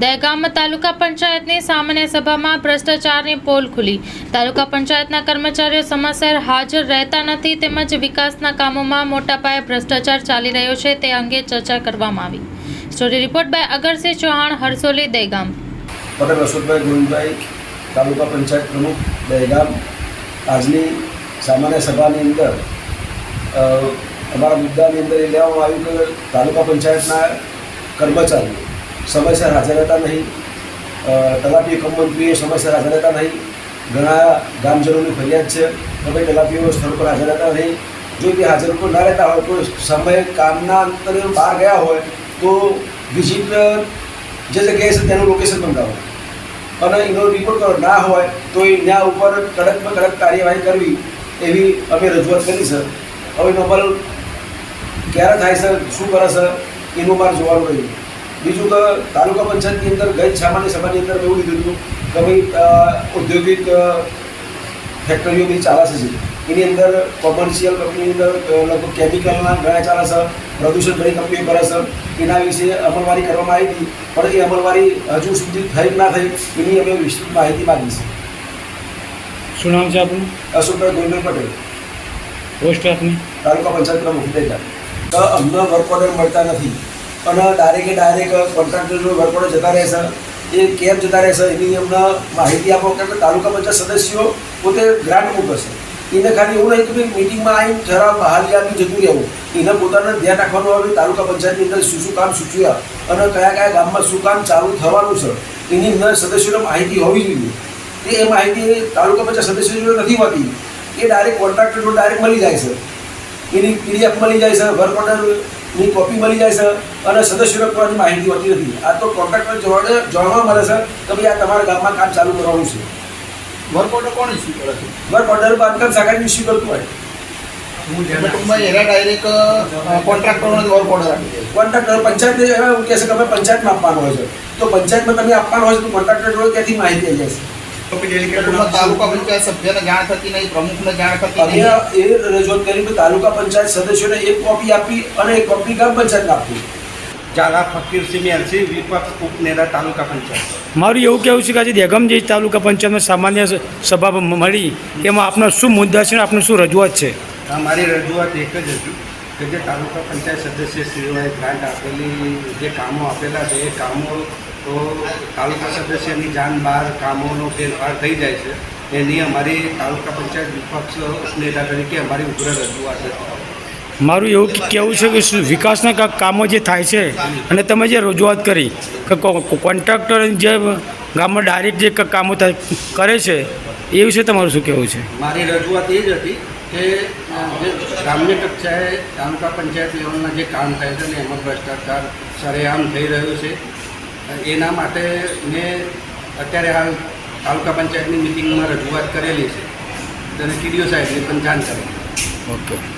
દહેગામ તાલુકા પંચાયતની સામાન્ય સભામાં ભ્રષ્ટાચારની પોલ ખુલી. તાલુકા પંચાયતના કર્મચારીઓ સમયસર હાજર રહેતા નથી તેમજ વિકાસના કામોમાં મોટા પાયે ભ્રષ્ટાચાર ચાલી રહ્યો છે તે અંગે ચર્ચા કરવામાં આવી. Story report by Agarsinh Chauhan, Harsoli, Dehgam. Patel Ashokbhai Govindbhai taluka panchayat પ્રમુખ, દહેગામ. આજની સામાન્ય સભાની અંદર અમારા મુદ્દાની અંદર એ લેવામાં આવ્યું કે તાલુકા પંચાયતના કર્મચારીઓ સમયસર હાજર હતા નહીં. તલાટી એકમ મંત્રીએ સમયસર હાજર હતા નહીં. ઘણા ગામજનોની ફરિયાદ છે કે ભાઈ તલાટીઓ સ્થળ પર હાજર હતા નહીં. જો તે હાજર ઉપર ના રહેતા હોય તો સમય કામના અંતરે બહાર ગયા હોય, તો વિઝિટર જે જગ્યાએ છે તેનું લોકેશન બંધાવો. અને એનો રિપોર્ટ કરો ના હોય, તો એ ન્યા ઉપર કડકમાં કડક કાર્યવાહી કરવી એવી અમે રજૂઆત કરી છે. હવે નોબલ ક્યારે થાય છે, શું કરે છે, એનું મારે જોવાનું રહ્યું. બીજું કે તાલુકા પંચાયતની અંદર ગઈ સામાન્ય સભાની અંદર એવું લીધું હતું કે ભાઈ ઔદ્યોગિક ફેક્ટરીઓ બધી ચાલશે છે. એની અંદર કોમર્શિયલ કંપનીની અંદર લગભગ કેમિકલના ઘણા ચાલે છે પ્રદૂષણ ઘણી કંપનીઓ કરે છે. એના વિશે અમલવારી કરવામાં આવી હતી પણ એ અમલવારી હજુ સુધી થઈ ના થઈ એની અમે વિસ્તૃત માહિતી માગી છે. શું નામ છે આપનું? અશોકભાઈ ગોવિંદભાઈ પટેલ. પોસ્ટ આપની તાલુકા પંચાયત પ્રમુખ તો અમને વર્ક ઓર્ડર મળતા નથી. અને ડાયરેક્ટ ડાયરેક્ટ કોન્ટ્રાક્ટરનું જો વર્ક ઓર્ડર જતા રહેશે. એ કેમ જતા રહેશે એની અમને માહિતી આપો કેમ કે તાલુકા પંચાયત સદસ્યો પોતે ગ્રાન્ટ મોકલશે. એને ખાલી એવું નહીં કે મિટિંગમાં આવીને જરા બહારી આપી જતું રહેવું. એને પોતાને ધ્યાન રાખવાનું આવે તાલુકા પંચાયતની અંદર શું શું કામ સૂચવ્યા અને કયા કયા ગામમાં શું કામ ચાલુ થવાનું છે. એની અંદર સદસ્યોને માહિતી હોવી જોઈએ. એ માહિતી તાલુકા પંચાયત સદસ્યો નથી હોતી. એ ડાયરેક્ટ કોન્ટ્રાક્ટરનો ડાયરેક્ટ મળી જાય છે. એની પીડીએફ મળી જાય છે. વર્ક ઓર્ડરની કોપી મળી જાય સર અને સદસ્યોને કોઈ માહિતી હોતી નથી. આ તો કોન્ટ્રાક્ટર જોડે જોડવા મળે છે કે ભાઈ આ તમારા ગામમાં કામ ચાલુ કરવાનું છે. વર્ક ઓર્ડર કોણ ઇસ્યુ કરે છે? વર્ક ઓર્ડર બાંધકામ શાખાની ઇસ્યુ કરતું હોય. કોન્ટ્રાક્ટર પંચાયત પંચાયતમાં આપવાનો હોય છે. તો પંચાયતમાં તમે આપવાનો હોય તો કોન્ટ્રાક્ટર જોડે ક્યાંથી માહિતી આવી જાય છે એટલે ટૂંકમાં તાલુકા પંચાયત સભ્યને જાણ થતી નહીં પ્રમુખને જાણ થતી નહીં. એ રજૂઆત કરી તાલુકા પંચાયત સદસ્યોને એક કોપી આપી અને એક કોપી ગ્રામ પંચાયત આપી. ઝાલા ફકીરસિંહ મેલસી વિપક્ષ ઉપનેતા તાલુકા પંચાયત. મારું એવું કહેવું છે કે આજે દેગમ જે તાલુકા પંચાયતમાં સામાન્ય સભા મળી એમાં આપના શું મુદ્દા છે આપનું શું રજૂઆત છે? અમારી રજૂઆત એક જ હતી કે જે તાલુકા પંચાયત સદસ્યશ્રીઓએ ગ્રાન્ટ આપેલી જે કામો આપેલા છે એ કામો તો તાલુકા સદસ્યની જાન બહાર કામોનો ફેરફાર થઈ જાય છે. એની અમારી તાલુકા પંચાયત વિપક્ષ નેતા તરીકે અમારી ઉગ્ર રજૂઆત હતી મારું એવું કહેવું છે કે વિકાસના કામો જે થાય છે અને તમે જે રજૂઆત કરી કે કોન્ટ્રાક્ટર જે ગામમાં ડાયરેક્ટ જે કામો થાય કરે છે એ વિશે તમારું શું કહેવું છે? મારી રજૂઆત એ જ હતી કે જે ગ્રામ્ય કક્ષાએ તાલુકા પંચાયત લેવલના જે કામ થાય છે ને એમાં ભ્રષ્ટાચાર સરેઆમ થઈ રહ્યું છે. એના માટે મેં અત્યારે હાલ તાલુકા પંચાયતની મિટિંગમાં રજૂઆત કરેલી છે. તેને ટીડીઓ સાહેબને પણ જાણ કરેલી ઓકે.